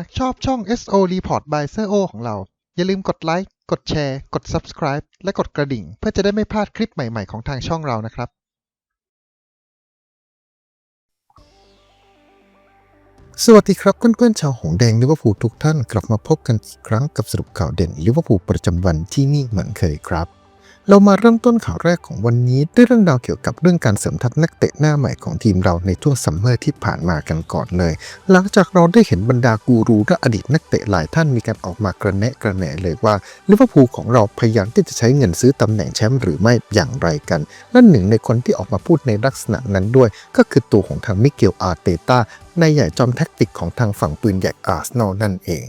ากชอบช่อง SO Report by Sir O ของเรา อย่าลืมกดไลค์ กดแชร์ กด Subscribe และกดกระดิ่ง เพื่อจะได้ไม่พลาดคลิปใหม่ๆของทางช่องเรานะครับ สวัสดีครับเพื่อนๆชาวหงแดงลิเวอร์พูลทุกท่านกลับมาพบกันอีกครั้งกับสรุปข่าวเด่นลิเวอร์พูลประจำวันที่นี่เหมือนเคยครับ เรามาเริ่มต้นข่าวแรกของวันนี้ด้วยเรื่องราวเกี่ยวกับเรื่องการเสริมทัพนักเตะหน้าใหม่ของทีมเราในช่วงซัมเมอร์ที่ผ่านมากันก่อนเลย หลังจากเราได้เห็นบรรดากูรูและอดีตนักเตะหลายท่านมีการออกมากระแนะกระแหนเลยว่าลิเวอร์พูลของเราพยายามที่จะใช้เงินซื้อตำแหน่งแชมป์หรือไม่อย่างไรกันและหนึ่งในคนที่ออกมาพูดในลักษณะนั้นด้วย ก็คือตัวของทางมิเกลอาร์เตตาในใหญ่จอมแท็กติกของทางฝั่งปืนใหญ่อาร์เซนอลนั่นเอง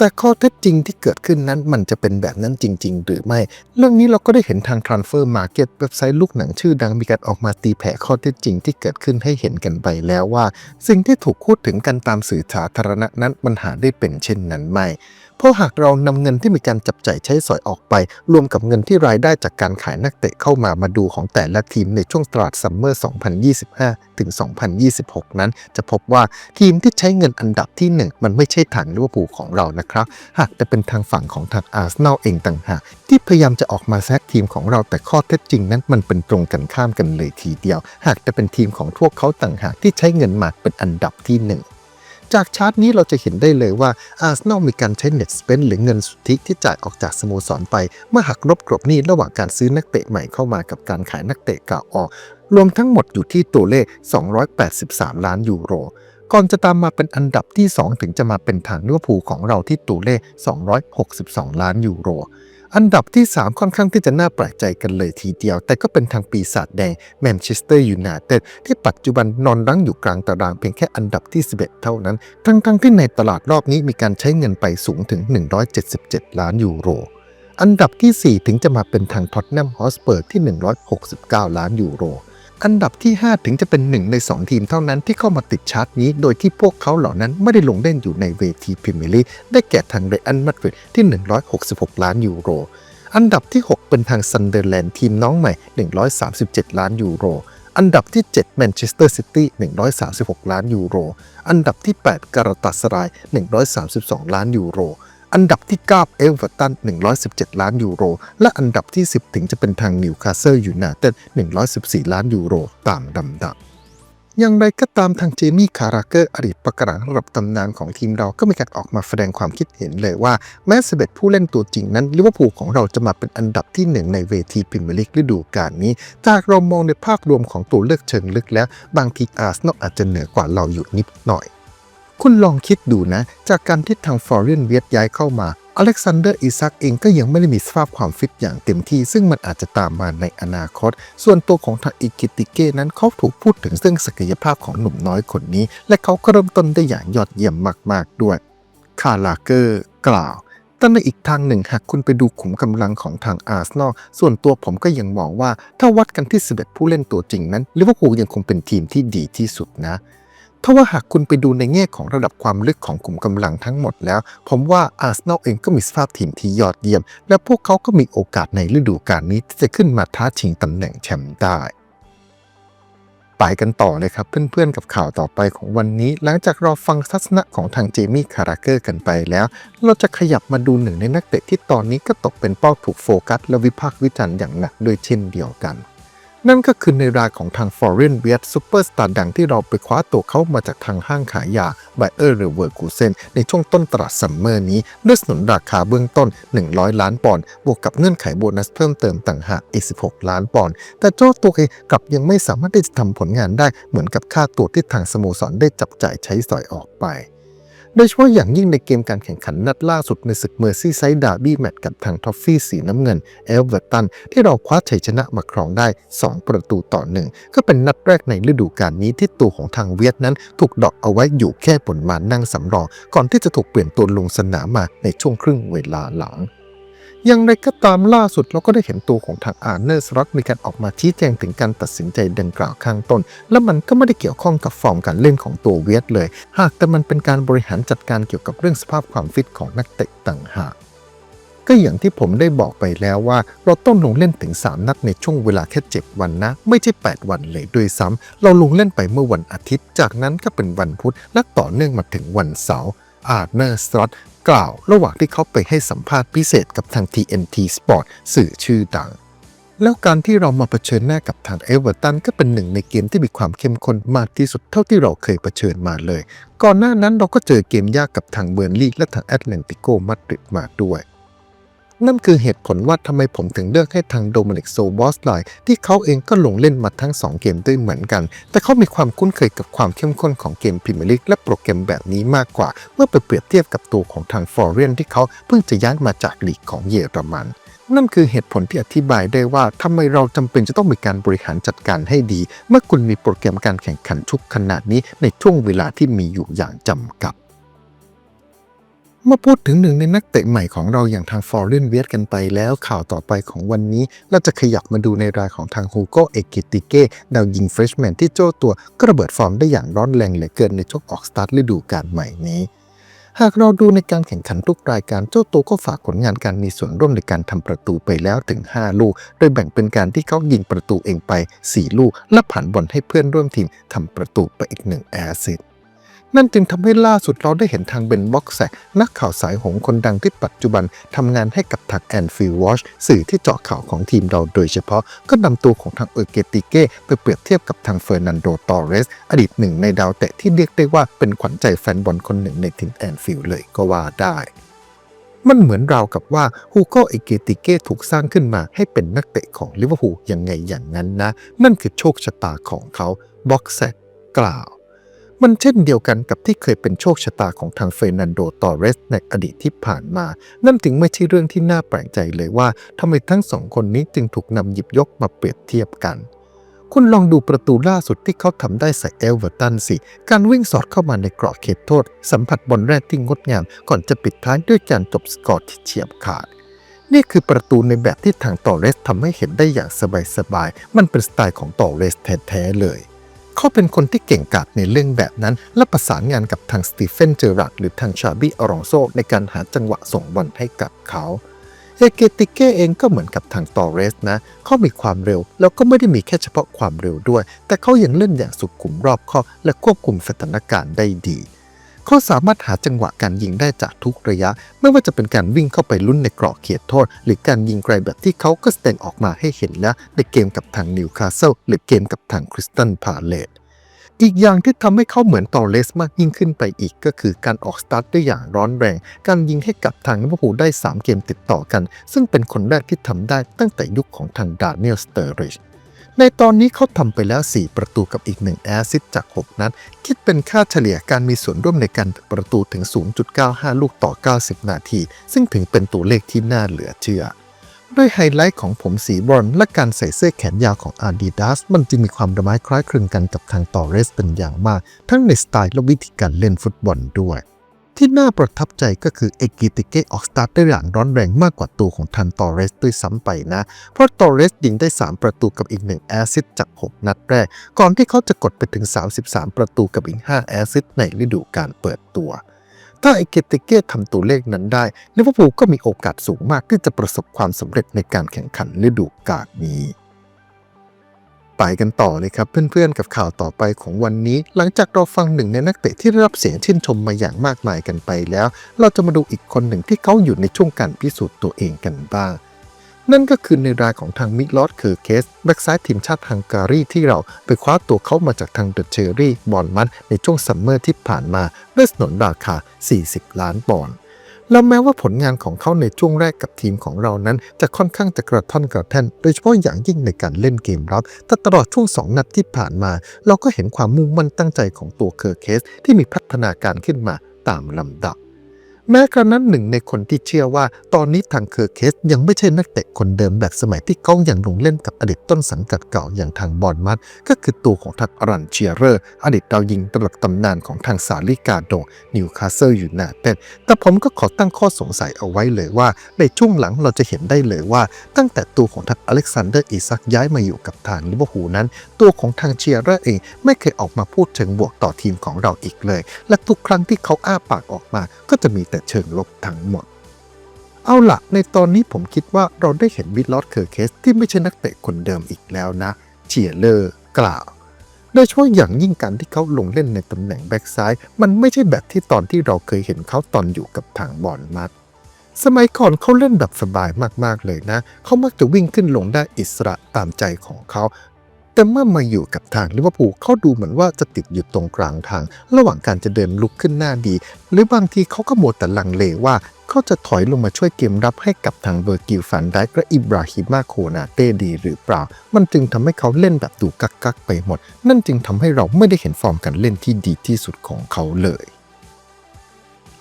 แต่ข้อเท็จจริงที่เกิดขึ้นนั้นมันจะเป็นแบบนั้นจริง ๆ หรือไม่ เรื่องนี้เราก็ได้เห็นทาง Transfer Market เว็บไซต์ลูกหนังชื่อดังมีการออกมาตีแผ่ข้อเท็จจริงที่เกิดขึ้นให้เห็นกันไปแล้วว่า สิ่งที่ถูกพูดถึงกันตามสื่อสาธารณะนั้นมันหาได้เป็นเช่นนั้นไม่ เพราะหากเรานำเงินที่มีการจับจ่ายใช้สอยออกไป รวมกับเงินที่รายได้จากการขายนักเตะเข้ามามาดูของแต่ละทีมในช่วงตลาดซัมเมอร์ 2025 ถึง 2026 นั้น จะพบว่าทีมที่ใช้เงินอันดับที่ 1 มันไม่ใช่ทางลิเวอร์พูลของเรานะครับ หากแต่เป็นทางฝั่งของทางอาร์เซนอลเองต่างหากที่พยายามจะออกมาแซกทีมของเราแต่ข้อเท็จจริงนั้นมันเป็นตรงกันข้ามกันเลยทีเดียว หากแต่เป็นทีมของพวกเขาต่างหากที่ใช้เงินมาเป็นอันดับที่หนึ่ง จากชาร์ตนี้เราจะเห็นได้เลยว่าอาร์เซนอลมีการใช้เน็ตสเปนหรือเงินสุทธิที่จ่ายออกจากสโมสรไป เมื่อหักลบกลบหนี้ระหว่างการซื้อนักเตะใหม่เข้ามากับการขายนักเตะเก่าออก รวมทั้งหมดอยู่ที่ตัวเลข 283 ล้านยูโรก่อนจะตามมาเป็นอันดับที่ 2 ถึงจะมาเป็นทางลิเวอร์พูลของเราที่ตัวเลข 262 ล้านยูโร อันดับที่ 3 ค่อนข้างที่จะน่าแปลกใจกันเลยทีเดียว แต่ก็เป็นทางปีศาจแดงแมนเชสเตอร์ยูไนเต็ดที่ปัจจุบันนอนรั้งอยู่กลางตารางเพียงแค่อันดับที่ 11 เท่านั้น ทั้งๆที่ในตลาดรอบนี้มีการใช้เงินไปสูงถึง 177 ล้านยูโร อันดับที่ 4 ถึงจะมาเป็นทางท็อตแนมฮอสเปอร์ที่ 169 ล้านยูโร อันดับที่ 5 ถึงจะเป็นหนึ่งใน 2 ทีมเท่านั้นที่เข้ามาติดชาร์ตนี้ โดยที่พวกเขาเหล่านั้นไม่ได้ลงเล่นอยู่ในเวทีพรีเมียร์ลีกได้แก่ทางเรอัลมาดริดที่ 166 ล้านยูโร อันดับที่ 6 เป็นทางซันเดอร์แลนด์ทีมน้องใหม่ 137 ล้านยูโรอันดับที่ 7 แมนเชสเตอร์ซิตี้ 136 ล้านยูโร อันดับที่ 8 การาตาสราย 132 ล้านยูโร อันดับที่ 9 เอเวอร์ตัน 117 ล้านยูโร และอันดับที่ 10 ถึงจะเป็นทางนิวคาสเซิลยูไนเต็ด 114 ล้านยูโรตามลำดับอย่างไรก็ตามทางเจมี่คาราเกอร์อดีตประกาศระดับตำนานของทีมเราก็มีการออกมาแสดงความคิดเห็นเลยว่า แม้สเบ็ดผู้เล่นตัวจริงนั้นลิเวอร์พูลของเราจะมาเป็นอันดับที่หนึ่งในเวทีพรีเมียร์ลีกฤดูกาลนี้ถ้าหากเรามองในภาพรวมของตัวเลือกเชิงลึกแล้ว บางทีอาร์เซนอลอาจจะเหนือกว่าเราอยู่นิดหน่อย คุณลองคิดดูนะ จากการที่ทางฟอร์เรนเวียดย้ายเข้ามาอเล็กซานเดอร์อิซักเองก็ยังไม่ได้มีสภาพความฟิตอย่างเต็มที่ ซึ่งมันอาจจะตามมาในอนาคต ส่วนตัวของทางอิกิติเก้นั้นเขาถูกพูดถึงซึ่องศักยภาพของหนุ่มน้อยคนนี้ และเขาก็เริ่มต้นได้อย่างยอดเยี่ยมมาก ๆ ด้วย คาลาเกอร์ กล่าวแต่ในอีกทางหนึ่งหากคุณไปดูขุมกำลังของทางอาร์เซนอลส่วนตัวผมก็ยังมองว่าถ้าวัดกันที่ 11 ผู้เล่นตัวจริงนั้นลิเวอร์พูลยังคงเป็นทีมที่ดีที่สุดนะ ถ้าว่าหากคุณไปดูในแง่ของระดับความลึกของกลุ่มกำลังทั้งหมดแล้ว ผมว่าอาร์เซนอลเองก็มีสภาพทีมที่ยอดเยี่ยม และพวกเขาก็มีโอกาสในฤดูกาลนี้ที่จะขึ้นมาท้าชิงตำแหน่งแชมป์ได้ไปกันต่อเลยครับ เพื่อนๆกับข่าวต่อไปของวันนี้ หลังจากเราฟังทัศนะของทางเจมี่คาราเกอร์กันไปแล้ว เราจะขยับมาดูหนึ่งในนักเตะที่ตอนนี้ก็ตกเป็นเป้าถูกโฟกัสและวิพากษ์วิจารณ์อย่างหนักด้วยเช่นเดียวกัน นั่นก็คือในรายของทาง Foreign w e i t ซูเปอร์สตาร์ดังที่เราไปคว้าตัวเขามาจากทางห้างขายยา b บเออร์หรือเวอร์กูเซนในช่วงต้นตลาดซัมเมอร์นี้ด้วยสนุนราคาเบื้องต้น 100 ล้านปอนด์บวกกับเงื่อนไขโบนัสเพิ่มเติมต่างหากอีก 16 ล้านปอนด์แต่เจ้าตัวเองกลับยังไม่สามารถที่จะทำผลงานได้เหมือนกับค่าตัวที่ทางสโมสรได้จับจ่ายใช้สอยออกไป โดยเฉพาะอย่างยิ่งในเกมการแข่งขันนัดล่าสุดในศึกเมอร์ซี่ไซด์ดาร์บี้แมตช์กับทางทอฟฟี่สีน้ำเงินเอลเวอร์ตัน ที่เราคว้าชัยชนะมาครองได้ 2 ประตูต่อหนึ่งก็เป็นนัดแรกในฤดูกาลนี้ที่ตัวของทางเวียดนั้นถูกดอกเอาไว้อยู่แค่ผลมานั่งสำรอง ก่อนที่จะถูกเปลี่ยนตัวลงสนามมาในช่วงครึ่งเวลาหลัง อย่างไรก็ตามล่าสุดเราก็ได้เห็นตัวของทางอาร์เนอร์สล็อตมีการออกมาชี้แจงถึงการตัดสินใจดังกล่าวข้างต้น และมันก็ไม่ได้เกี่ยวข้องกับฟอร์มการเล่นของตัวเวียดเลย หากแต่มันเป็นการบริหารจัดการเกี่ยวกับเรื่องสภาพความฟิตของนักเตะต่างหากก็อย่างที่ผมได้บอกไปแล้วว่า เราต้องลงเล่นถึง 3 นัดในช่วงเวลาแค่ 7 วันนะ ไม่ใช่ 8 วันเลยด้วยซ้ำเราลงเล่นไปเมื่อวันอาทิตย์ จากนั้นก็เป็นวันพุธและต่อเนื่องมาถึงวันเสาร์อาร์เนอร์สตรอต กล่าว ระหว่างที่เขาไปให้สัมภาษณ์พิเศษกับทาง TNT Sport สื่อชื่อดัง แล้วการที่เรามาเผชิญหน้ากับทางเอเวอร์ตันก็เป็นหนึ่งในเกมที่มีความเข้มข้นมากที่สุดเท่าที่เราเคยเผชิญมาเลย ก่อนหน้านั้นเราก็เจอเกมยากกับทางเบอร์นลีและทางแอตเลนติโกมาดริดมาด้วย นั่นคือเหตุผลว่าทำไมผมถึงเลือกให้ทางโดมินิกโซบอสไลที่เขาเองก็ลงเล่นมาทั้ง 2 เกมด้วยเหมือนกัน แต่เขามีความคุ้นเคยกับความเข้มข้นของเกมพรีเมียร์ลีกและโปรแกรมแบบนี้มากกว่า เมื่อไปเปรียบเทียบกับตัวของทางฟอร์เรียนที่เขาเพิ่งจะย้ายมาจากลีกของเยอรมันนั่นคือเหตุผลที่อธิบายได้ว่าทำไมเราจำเป็นจะต้องมีการบริหารจัดการให้ดี เมื่อคุณมีโปรแกรมการแข่งขันชุกขนาดนี้ในช่วงเวลาที่มีอยู่อย่างจำกัด เมื่อพูดถึงหนึ่งในนักเตะใหม่ของเราอย่างทางฟอร์เรนเวียกันไปแล้วข่าวต่อไปของวันนี้ เราจะขยับมาดูในรายของทางฮูโกเอกิติเก้ดาวยิงเฟรชแมนที่โจ้ตัวก็ระเบิดฟอร์มได้อย่างร้อนแรงเหลือเกินในช่วงออกสตาร์ทฤดูกาลใหม่นี้หากเราดูในการแข่งขันทุกรายการเจ้าตัวก็ฝากผลงานการมีส่วนร่วมในการทำประตูไปแล้วถึง 5 ลูก โดยแบ่งเป็นการที่เขายิงประตูเองไป 4 ลูก และผ่านบอลให้เพื่อนร่วมทีมทำประตูไปอีกหนึ่งแอสซิสต์ นั่นจึงทำให้ล่าสุดเราได้เห็นทางเบนบ็อกแซกนักข่าวสายหงคนดังที่ปัจจุบันทำงานให้กับทางแอนฟิลวอชสื่อที่เจาะข่าวของทีมเราโดยเฉพาะ ก็นำตัวของทางเอเกติเก้ไปเปรียบเทียบกับทางเฟอร์นันโดตอเรส อดีตหนึ่งในดาวเตะที่เรียกได้ว่าเป็นขวัญใจแฟนบอลคนหนึ่งในทีมแอนฟิลเลยก็ว่าได้มันเหมือนราวกับว่าฮูโกเอเกติเก้ถูกสร้างขึ้นมาให้เป็นนักเตะของลิเวอร์พูลยังไงอย่างนั้นนะ นั่นคือโชคชะตาของเขาบ็อกแซกกล่าว มันเช่นเดียวกันกับที่เคยเป็นโชคชะตาของทางเฟรนันโดตอเรสในอดีตที่ผ่านมา นั่นถึงไม่ใช่เรื่องที่น่าแปลกใจเลยว่าทำไมทั้งสองคนนี้จึงถูกนำหยิบยกมาเปรียบเทียบกัน คุณลองดูประตูล่าสุดที่เขาทำได้ใส่เอลเวอร์ตันสิ การวิ่งสอดเข้ามาในกรอบเขตโทษ สัมผัสบอลแรกที่งดงาม ก่อนจะปิดท้ายด้วยการจบสกอร์ที่เฉียบขาดนี่คือประตูในแบบที่ทางตอเรสทำให้เห็นได้อย่างสบายๆ มันเป็นสไตล์ของตอเรสแท้ๆเลย เขาเป็นคนที่เก่งกาจในเรื่องแบบนั้น และประสานงานกับทางสตีเฟนเจอรัร์ดหรือทางชาบี้อรองโซในการหาจังหวะส่งบอลให้กับเขาเอเกติเก้เองก็เหมือนกับทางตอเรสนะ เขามีความเร็ว แล้วก็ไม่ได้มีแค่เฉพาะความเร็วด้วย แต่เขายังเล่นอย่างสุขุมรอบคอบและควบคุมสถานการณ์ได้ดี เขาสามารถหาจังหวะการยิงได้จากทุกระยะ ไม่ว่าจะเป็นการวิ่งเข้าไปลุ้นในกรอบเขตโทษ หรือการยิงไกลแบบที่เขาก็แสดงออกมาให้เห็นแล้วในเกมกับทางนิวคาสเซิลหรือเกมกับทางคริสตันพาเลตอีกอย่างที่ทำให้เขาเหมือนตอเรสมากยิ่งขึ้นไปอีกก็คือการออกสตาร์ทได้อย่างร้อนแรง การยิงให้กับทางลิเวอร์พูลได้ 3 เกมติดต่อกัน ซึ่งเป็นคนแรกที่ทำได้ตั้งแต่ยุคของทางดานิเอลสเตอร์ริช ในตอนนี้เขาทำไปแล้ว 4 ประตูกับอีก 1 แอซิสจาก 6 นัด คิดเป็นค่าเฉลี่ยการมีส่วนร่วมในการประตูถึง 0.95 ลูกต่อ 90 นาที ซึ่งถึงเป็นตัวเลขที่น่าเหลือเชื่อด้วยไฮไลท์ของผมสีบรอนและการใส่เสื้อแขนยาวของ Adidas มันจึงมีความระไม้คล้ายคลึงกันกับทางตอเรสเป็นอย่างมาก ทั้งในสไตล์และวิธีการเล่นฟุตบอลด้วย ที่น่าประทับใจก็คือเอกิติเกออกสตาร์ทได้อย่างร้อนแรงมากกว่าตัวของทันตอเรสด้วยซ้ำไปนะ เพราะตอเรสยิงได้ 3 ประตูกับอีก 1 แอซิสต์จาก 6 นัดแรก ก่อนที่เขาจะกดไปถึง 33 ประตูกับอีก 5 แอซิสต์ในฤดูกาลเปิดตัวถ้าเอเกติเก้ทำตัวเลขนั้นได้ลิเวอร์พูลก็มีโอกาสสูงมากที่จะประสบความสำเร็จในการแข่งขันฤดูกาลนี้ ไปกันต่อเลยครับเพื่อนๆกับข่าวต่อไปของวันนี้ หลังจากเราฟังหนึ่งในนักเตะที่ได้รับเสียงชื่นชมมาอย่างมากมายกันไปแล้ว เราจะมาดูอีกคนหนึ่งที่เขาอยู่ในช่วงการพิสูจน์ตัวเองกันบ้างนั่นก็คือในรายของทางมิลอดเคอร์เคสแบ็กซ้ายทีมชาติฮังการีที่เราไปคว้าตัวเขามาจากทางเดอะเชอรี่บอลมัดในช่วงซัมเมอร์ที่ผ่านมาด้วยสนนราคา 40 ล้านปอนด์ แล้วแม้ว่าผลงานของเขาในช่วงแรกกับทีมของเรานั้น จะค่อนข้างจะกระท่อนกระแท่น โดยเฉพาะอย่างยิ่งในการเล่นเกมรับ แต่ตลอดช่วง 2 นัดที่ผ่านมา เราก็เห็นความมุ่งมั่นตั้งใจของตัวเคอร์เคสที่มีพัฒนาการขึ้นมาตามลำดับ แม้กระนั้นหนึ่งในคนที่เชื่อว่า ตอนนี้ทางเคอร์เคสยังไม่ใช่นักเตะคนเดิมแบบสมัยที่เขายังลงเล่นกับอดีตต้นสังกัดเก่าอย่างทางบอลมัดก็คือตัวของทางอรันเชียเรอร์ อดีตดาวยิงตลกตำนานของทางสาลิกาโดนิวคาสเซิลยูไนเต็ดแต่ผมก็ขอตั้งข้อสงสัยเอาไว้เลยว่า ในช่วงหลังเราจะเห็นได้เลยว่า ตั้งแต่ตัวของทางอเล็กซานเดอร์อิซักย้ายมาอยู่กับทางลิเวอร์พูลนั้น ตัวของทางเชียเรอร์เองไม่เคยออกมาพูดเชิงบวกต่อทีมของเราอีกเลย และทุกครั้งที่เขาอ้าปากออกมาก็จะมีแต่เชิงลบทั้งหมด เอาละในตอนนี้ผมคิดว่าเราได้เห็นวิลลอดเคอร์เคสที่ไม่ใช่นักเตะคนเดิมอีกแล้วนะ เชียร์เลอร์กล่าว โดยเฉพาะอย่างยิ่งการที่เขาลงเล่นในตำแหน่งแบ็กซ้าย มันไม่ใช่แบบที่ตอนที่เราเคยเห็นเขาตอนอยู่กับทางบอลมัดสมัยก่อนเขาเล่นแบบสบายมากๆเลยนะ เขามักจะวิ่งขึ้นลงได้อิสระตามใจของเขา แต่เมื่อมาอยู่กับทางลิเวอร์พูลเขาดูเหมือนว่าจะติดอยู่ตรงกลางทาง ระหว่างการจะเดินลุกขึ้นหน้าดี หรือบางทีเขาก็โมวแต่ลังเลว่าเขาจะถอยลงมาช่วยเกมรับให้กับทางเบอร์กิลฟันไดก์และอิบราฮิมาโคนาเต้ดีหรือเปล่า มันจึงทำให้เขาเล่นแบบดูกักกักไปหมด นั่นจึงทำให้เราไม่ได้เห็นฟอร์มการเล่นที่ดีที่สุดของเขาเลย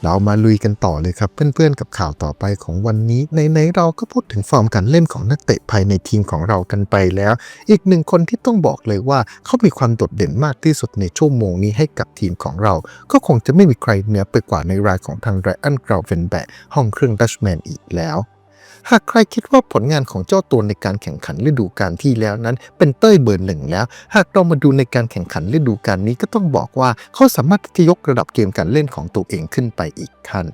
เรามาลุยกันต่อเลยครับเพื่อนๆกับข่าวต่อไปของวันนี้ในๆเราก็พูดถึงฟอร์มการเล่นของนักเตะภายในทีมของเรากันไปแล้ว อีกหนึ่งคนที่ต้องบอกเลยว่าเขามีความโดดเด่นมากที่สุดในชั่วโมงนี้ให้กับทีมของเรา ก็คงจะไม่มีใครเหนือไปกว่าในรายของทางไรอันกราวเวนแบกห้องเครื่องดัชแมนอีกแล้ว หากใครคิดว่าผลงานของเจ้าตัวในการแข่งขันฤดูกาลที่แล้วนั้น เป็นเต้ยเบอร์หนึ่งแล้ว หากเรามาดูในการแข่งขันฤดูกาลนี้ก็ต้องบอกว่าเขาสามารถที่จะยกระดับเกมการเล่นของตัวเองขึ้นไปอีกขั้น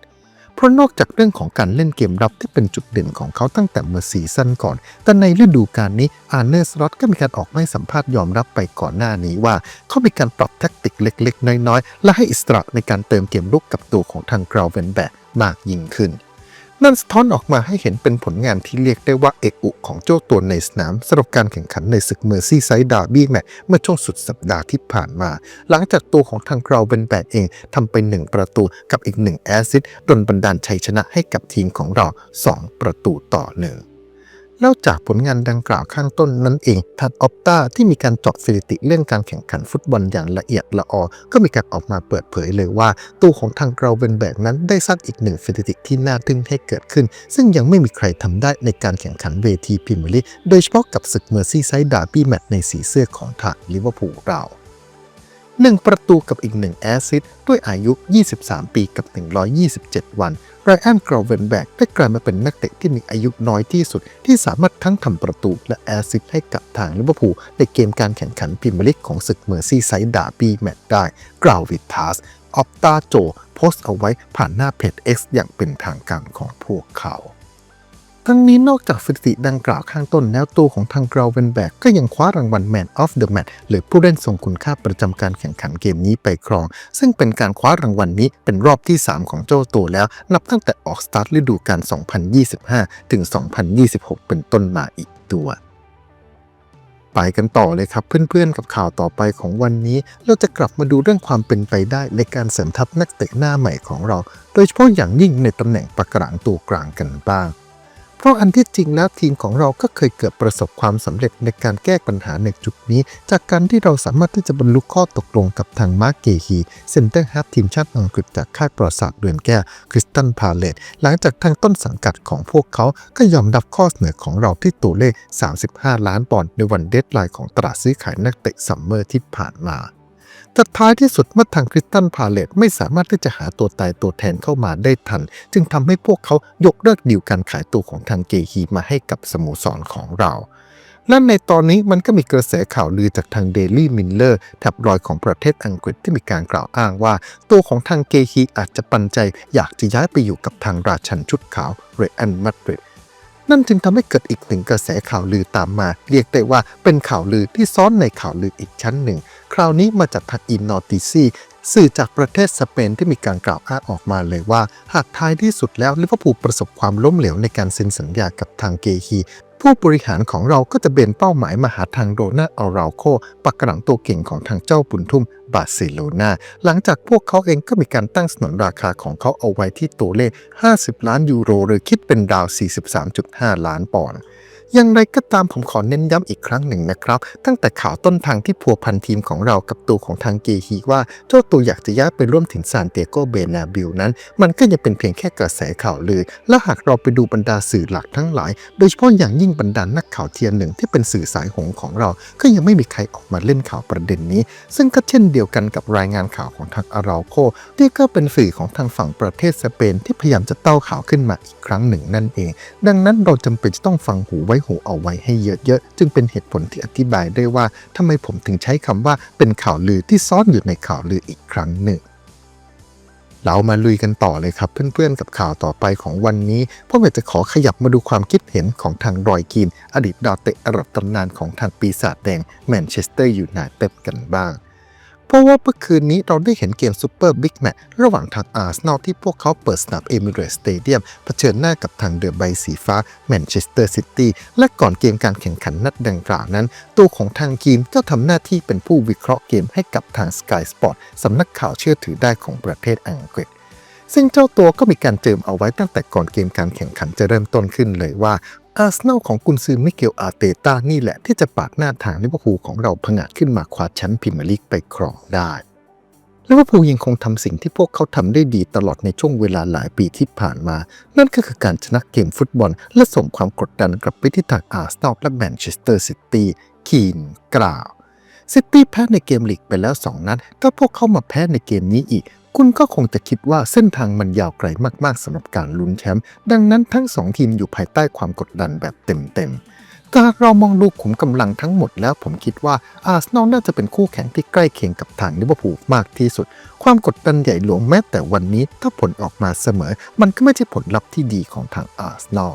เพราะนอกจากเรื่องของการเล่นเกมรับที่เป็นจุดเด่นของเขาตั้งแต่เมื่อซีซั่นก่อน แต่ในฤดูกาลนี้อาร์เนสล็อตก็มีการออกมาให้สัมภาษณ์ยอมรับไปก่อนหน้านี้ว่า เขามีการปรับแทคติกเล็กๆ น้อยๆ และให้อิสระในการเติมเกมลุกกับตัวของทางกราวเวนแบกมากยิ่งขึ้น นั่นสะท้อนออกมาให้เห็นเป็นผลงานที่เรียกได้ว่าเอกอุของเจ้าตัวในสนามสำหรับการแข่งขันในศึกเมอร์ซี่ไซด์ดาร์บี้แมตช์เมื่อช่วงสุดสัปดาห์ที่ผ่านมา หลังจากตัวของทางเราวเบนแบกเองทำไป 1 ประตูกับอีก 1 แอสซิสต์ดนบันดาลชัยชนะให้กับทีมของเรา 2 ประตูต่อหนึ่ง แล้วจากผลงานดังกล่าวข้างต้นนั้นเองทัดออปตาที่มีการเจาะสถิติเรื่องการแข่งขันฟุตบอลอย่างละเอียดละออ ก็มีการออกมาเปิดเผยเลยว่า ตัวของทางเราเวนแบกนั้นได้สร้างอีกหนึ่งสถิติที่น่าทึ่งให้เกิดขึ้น ซึ่งยังไม่มีใครทำได้ในการแข่งขันเวทีพรีเมียร์ลีกโดยเฉพาะกับศึกเมอร์ซี่ไซด์ดาร์บี้แมตช์ในสีเสื้อของทางลิเวอร์พูลเรา หนึ่งประตูกับอีกหนึ่งแอซิสต์ด้วยอายุ 23 ปีกับ 127 วันไรอันกราวเวนแบกได้กลายมาเป็นนักเตะที่มีอายุน้อยที่สุด ที่สามารถทั้งทำประตูและแอซิสต์ให้กับทางลิเวอร์พูลในเกมการแข่งขันพรีเมียร์ลีกของศึกเมอร์ซี่ไซด์ดาร์บี้แมตช์ได้กราววิทัสออปตาโจโพสต์เอาไว้ผ่านหน้าเพจ X อย่างเป็นทางการของพวกเขา ทั้งนี้นอกจากสถิติดังกล่าวข้างต้นแล้วตัวของทางกราวเวนแบกก็ยังคว้ารางวัล Man of the Match หรือผู้เล่นทรงคุณค่าประจำการแข่งขันเกมนี้ไปครอง ซึ่งเป็นการคว้ารางวัลนี้เป็นรอบที่ 3 ของเจ้าตัวแล้ว นับตั้งแต่ออกสตาร์ทฤดูกาล 2025 ถึง 2026 เป็นต้นมาอีกตัวไปกันต่อเลยครับเพื่อนๆกับข่าวต่อไปของวันนี้ เราจะกลับมาดูเรื่องความเป็นไปได้ในการเสริมทัพนักเตะหน้าใหม่ของเรา โดยเฉพาะอย่างยิ่งในตำแหน่งปากกลางตัวกลางกันบ้าง เพราะอันที่จริงแล้วทีมของเราก็เคยเกิดประสบความสำเร็จในการแก้ปัญหาในจุดนี้ จากการที่เราสามารถที่จะบรรลุข้อตกลงกับทางมาร์กเกฮีเซนเตอร์ฮับทีมชาติอังกฤษจากค่ายปราสาทเรือนแก้วคริสตันพาเลตหลังจากทางต้นสังกัดของพวกเขาก็ยอมรับข้อเสนอของเราที่ตัวเลข 35 ล้านปอนด์ในวันเดดไลน์ของตลาดซื้อขายนักเตะซัมเมอร์ที่ผ่านมา แต่ท้ายที่สุดเมื่อทางคริสตันพาเลตไม่สามารถที่จะหาตัวตายตัวแทนเข้ามาได้ทัน จึงทำให้พวกเขายกเลิกดีลการขายตัวของทางเกฮีมาให้กับสโมสรของเราและในตอนนี้มันก็มีกระแสข่าวลือจากทางเดลี่มิลเลอร์แทบลอยของประเทศอังกฤษที่มีการกล่าวอ้างว่า ตัวของทางเกฮีอาจจะปันใจ อยากจะย้ายไปอยู่กับทางราชันชุดขาวเรอันมาดริดนั่นจึงทำให้เกิดอีกหนึ่งกระแสข่าวลือตามมา เรียกได้ว่าเป็นข่าวลือที่ซ้อนในข่าวลืออีกชั้นหนึ่ง คราวนี้มาจากทางอินนอติซีสื่อจากประเทศสเปนที่มีการกล่าวอ้างออกมาเลยว่า หากท้ายที่สุดแล้วลิเวอร์พูลประสบความล้มเหลวในการเซ็นสัญญากับทางเกฮีผู้บริหารของเราก็จะเบนเป้าหมายมาหาทางโรนาอัลราโคปักกระหลังตัวเก่งของทางเจ้าบุญทุ่มบาร์เซโลนาหลังจากพวกเขาเองก็มีการตั้งสนนราคาของเขาเอาไว้ที่ตัวเลข 50 ล้านยูโรหรือคิดเป็นดาว 43.5 ล้านปอนด์ อย่างไรก็ตามผมขอเน้นย้ำอีกครั้งหนึ่งนะครับ ตั้งแต่ข่าวต้นทางที่พัวพันทีมของเรากับตัวของทางเกฮีว่าเจ้าตัวอยากจะย้ายไปร่วมถึงซานเตียโกเบนาบิลนั้น มันก็ยังเป็นเพียงแค่กระแสข่าวลือ และหากเราไปดูบรรดาสื่อหลักทั้งหลาย โดยเฉพาะอย่างยิ่งบรรดานักข่าวเทียนหนึ่งที่เป็นสื่อสายหงของเรา ก็ยังไม่มีใครออกมาเล่นข่าวประเด็นนี้ ซึ่งก็เช่นเดียวกันกับรายงานข่าวของทางอาราโคที่ก็เป็นสื่อของทางฝั่งประเทศสเปนที่พยายามจะเต้าข่าวขึ้นมาอีกครั้งหนึ่งนั่นเอง ดังนั้นเราจำเป็นจะต้องฟังหูไว้หูเอาไว้ให้เยอะๆ จึงเป็นเหตุผลที่อธิบายได้ว่าทำไมผมถึงใช้คำว่าเป็นข่าวลือที่ซ่อนอยู่ในข่าวลืออีกครั้งหนึ่งเรามาลุยกันต่อเลยครับ เพื่อนๆกับข่าวต่อไปของวันนี้ผมอยากจะขอขยับมาดูความคิดเห็นของทางรอยกีน อดีตดาวเตะระดับตำนานของทางปีศาจแดงแมนเชสเตอร์ยูไนเต็ดกันบ้าง ราะว่าเมื่อคืนนี้เราได้เห็นเกมซูเปอร์บิ๊กแมตช์ระหว่างทางอาร์เซนอลที่พวกเขาเปิดสนามเอมิเรตสเตเดียมเผชิญหน้ากับทางเดอะใบสีฟ้าแมนเชสเตอร์ซิตี้และก่อนเกมการแข่งขันนัดดังกล่าวนั้น ตัวของทางทีมก็ทำหน้าที่เป็นผู้วิเคราะห์เกมให้กับทาง Sky Sport สำนักข่าวเชื่อถือได้ของประเทศอังกฤษซึ่งเจ้าตัวก็มีการเจิมเอาไว้ตั้งแต่ก่อนเกมการแข่งขันจะเริ่มต้นขึ้นเลยว่า อาร์เซนอลของกุนซือมิเกลอาร์เตต้านี่แหละที่จะปาดหน้าทางลิเวอร์พูลของเราผงาดขึ้นมาคว้าแชมป์พรีเมียร์ลีกไปครองได้ลิเวอร์พูลยังคงทำสิ่งที่พวกเขาทำได้ดีตลอดในช่วงเวลาหลายปีที่ผ่านมา นั่นก็คือการชนะเกมฟุตบอล และส่งความกดดันกลับไปที่ทางอาร์เซนอลและแมนเชสเตอร์ซิตี้คีนกล่าวซิตี้แพ้ในเกมลีกไปแล้ว 2 นัดถ้าพวกเขามาแพ้ในเกมนี้อีก คุณก็คงจะคิดว่าเส้นทางมันยาวไกลมากๆสำหรับการลุ้นแชมป์ดังนั้นทั้ง2ทีมอยู่ภายใต้ความกดดันแบบเต็มๆแต่หากเรามองดูขุมกำลังทั้งหมดแล้วผมคิดว่าอาร์เซนอลน่าจะเป็นคู่แข่งที่ใกล้เคียงกับทางลิเวอร์พูลมากที่สุด ความกดดันใหญ่หลวงแม้แต่วันนี้ถ้าผลออกมาเสมอ มันก็ไม่ใช่ผลลัพธ์ที่ดีของทางอาร์เซนอล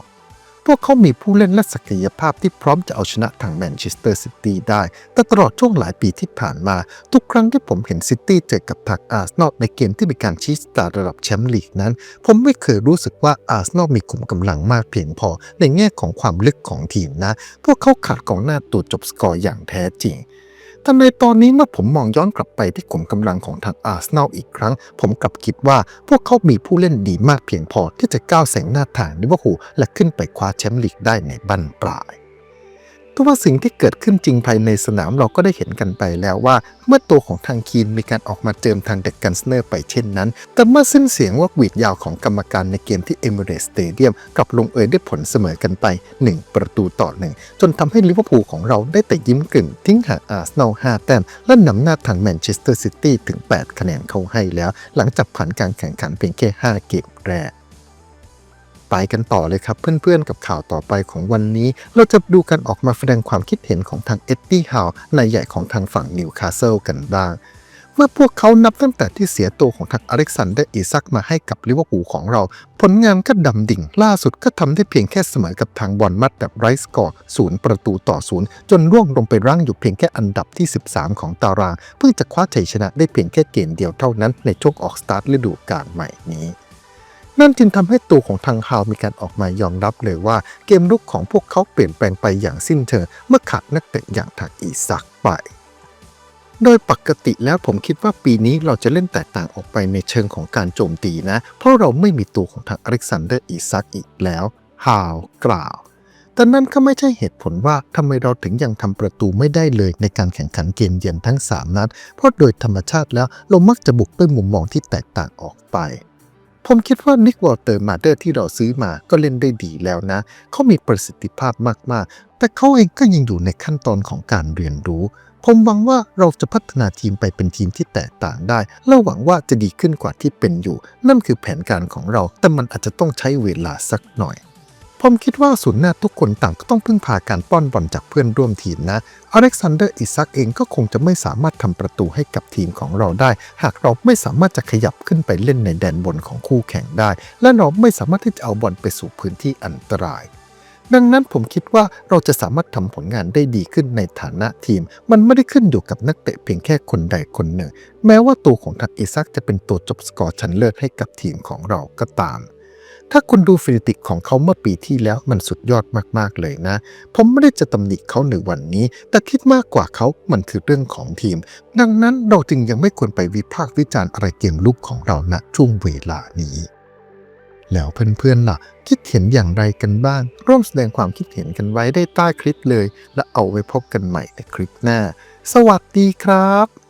พวกเขามีผู้เล่นและศักยภาพที่พร้อมจะเอาชนะทางแมนเชสเตอร์ซิตี้ได้ แต่ตลอดช่วงหลายปีที่ผ่านมา ทุกครั้งที่ผมเห็นซิตี้เจอกับทางอาร์เซนอลในเกมที่มีการชี้ตาระดับแชมป์ลีกนั้น ผมไม่เคยรู้สึกว่าอาร์เซนอลมีขุมกำลังมากเพียงพอในแง่ของความลึกของทีมนะ พวกเขาขาดกองหน้าตัวจบสกอร์อย่างแท้จริง แต่ในตอนนี้เมื่อผมมองย้อนกลับไปที่ขุมกำลังของทางอาร์เซนอลอีกครั้ง ผมกลับคิดว่าพวกเขามีผู้เล่นดีมากเพียงพอที่จะก้าวแสงหน้าทางลิเวอร์พูลและขึ้นไปคว้าแชมป์ลีกได้ในบั้นปลาย แต่ว่าสิ่งที่เกิดขึ้นจริงภายในสนามเราก็ได้เห็นกันไปแล้วว่า เมื่อตัวของทางคีนมีการออกมาเจิมทางเด็กกันสเนอร์ไปเช่นนั้น แต่เมื่อสิ้นเสียงว่าหวีดยาวของกรรมการในเกมที่เอมิเรตสเตเดียมกลับลงเอยด้วยผลเสมอกันไป 1 ประตูต่อหนึ่งจนทำให้ลิเวอร์พูลของเราได้แต่ยิ้มกลิ่นทิ้งห่างอาร์เซนอล5แต้มและนำหน้าทางแมนเชสเตอร์ซิตี้ถึง 8 คะแนนเข้าให้แล้ว หลังจากผ่านการแข่งขันเพียงแค่ 5 เกมแรก ไปกันต่อเลยครับ เพื่อนๆกับข่าวต่อไปของวันนี้ เราจะดูการออกมาแสดงความคิดเห็นของทางเอ็ดดี้ฮาวนายใหญ่ของทางฝั่งนิวคาสเซิลกันบ้างเมื่อพวกเขานับตั้งแต่ที่เสียตัวของทางอเล็กซานเดอร์อิซักมาให้กับลิเวอร์พูลของเรา ผลงานก็ดำดิ่ง ล่าสุดก็ทำได้เพียงแค่เสมอกับทางบอลมัดแบบไรส์กอร์ศูนย์ประตูต่อศูนย์จนร่วงลงไปร่างอยู่เพียงแค่อันดับที่ 13 ของตาราง เพิ่งจะคว้าชัยชนะได้เพียงแค่เกมเดียวเท่านั้นในช่วงออกสตาร์ทฤดูกาลใหม่นี้ นั่นจึงทำให้ตัวของทางฮาวมีการออกมายอมรับเลยว่าเกมลุกของพวกเขาเปลี่ยนแปลงไปอย่างสิ้นเชิงเมื่อขาดนักเตะอย่างทางอีซักไปโดยปกติแล้วผมคิดว่าปีนี้เราจะเล่นแตกต่างออกไปในเชิงของการโจมตีนะ เพราะเราไม่มีตัวของทางอเล็กซานเดอร์อีซักอีกแล้วฮาวกล่าว แต่นั่นก็ไม่ใช่เหตุผลว่าทำไมเราถึงยังทำประตูไม่ได้เลยในการแข่งขันเกมเยือนทั้ง 3 นัด เพราะโดยธรรมชาติแล้วเรามักจะบุกด้วยมุมมองที่แตกต่างออกไป ผมคิดว่านิกวอเตอร์มาเดอร์ที่เราซื้อมาก็เล่นได้ดีแล้วนะ เขามีประสิทธิภาพมาก ๆ แต่เขาเองก็ยังอยู่ในขั้นตอนของการเรียนรู้ ผมหวังว่าเราจะพัฒนาทีมไปเป็นทีมที่แตกต่างได้ และหวังว่าจะดีขึ้นกว่าที่เป็นอยู่ นั่นคือแผนการของเรา แต่มันอาจจะต้องใช้เวลาสักหน่อย ผมคิดว่าศูนย์หน้าทุกคนต่างก็ต้องพึ่งพาการป้อนบอลจากเพื่อนร่วมทีมนะ อเล็กซานเดอร์อิซักเองก็คงจะไม่สามารถทำประตูให้กับทีมของเราได้ หากเราไม่สามารถจะขยับขึ้นไปเล่นในแดนบนของคู่แข่งได้ และเราไม่สามารถที่จะเอาบอลไปสู่พื้นที่อันตรายดังนั้นผมคิดว่าเราจะสามารถทำผลงานได้ดีขึ้นในฐานะทีม มันไม่ได้ขึ้นอยู่กับนักเตะเพียงแค่คนใดคนหนึ่ง แม้ว่าตัวของทักอิซักจะเป็นตัวจบสกอร์ชั้นเลิศให้กับทีมของเราก็ตาม ถ้าคุณดูสถิติของเขาเมื่อปีที่แล้วมันสุดยอดมากๆเลยนะ ผมไม่ได้จะตำหนิเขาในวันนี้ แต่คิดมากกว่าเขามันคือเรื่องของทีม ดังนั้นเราจึงยังไม่ควรไปวิพากษ์วิจารณ์อะไรเกมลุกของเราณช่วงเวลานี้ แล้วเพื่อนๆล่ะ คิดเห็นอย่างไรกันบ้าง ร่วมแสดงความคิดเห็นกันไว้ได้ใต้คลิปเลย และเอาไว้พบกันใหม่ในคลิปหน้า สวัสดีครับ